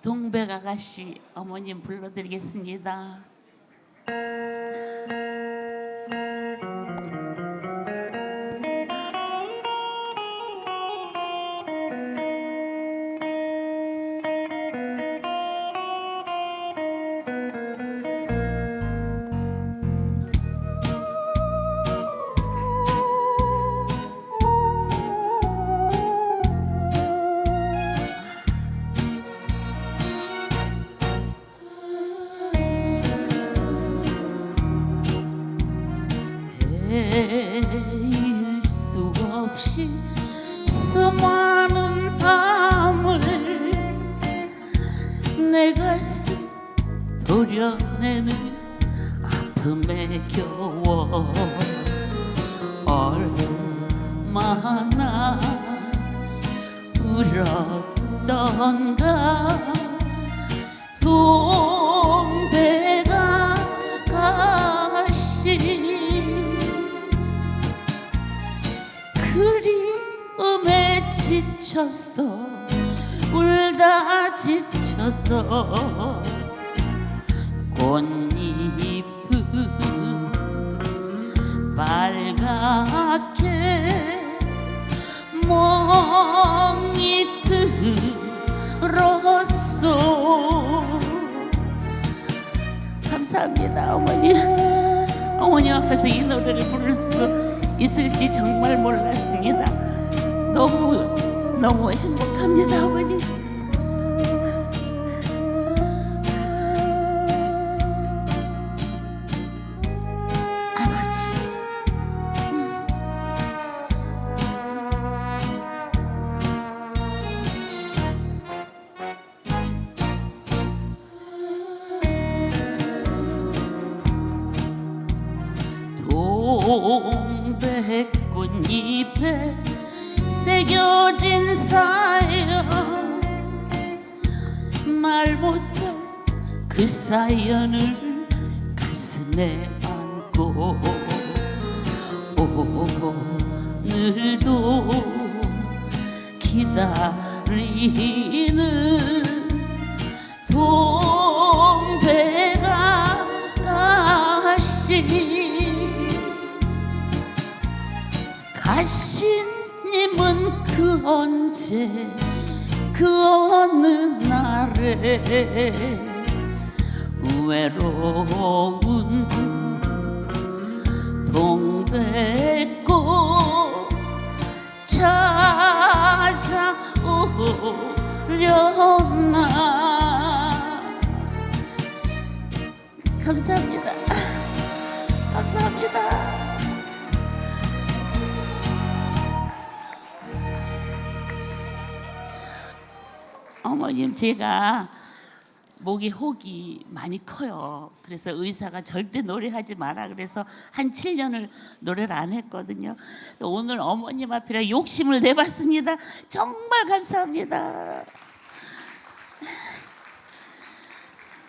동백 아가씨 어머님 불러드리겠습니다. 헤일 수 없이 수많은 밤을 내 가슴 도려내는 아픔에 겨워 얼마나 울었던가. 동 그리움에 지쳤어. 울다 지쳤어. 꽃잎은 빨갛게 멍이 들었어. 감사합니다 어머니. 어머님 앞에서 이 노래를 부를 수 있을지 정말 몰랐습니다 너무 너무 행복합니다 아버지. 동백꽃잎에 새겨진 사연. 말 못한 그 사연을 가슴에 안고. 오늘도 기다리는 동배가 가시 가시 님은 그 언제 그 어느 날에 외로운 동백꽃 찾아오려나? 감사합니다 어머님 제가 목이 혹이 많이 커요. 그래서 의사가 절대 노래하지 마라 그래서 한 7년을 노래를 안 했거든요. 오늘 어머님 앞이라 욕심을 내봤습니다. 정말 감사합니다.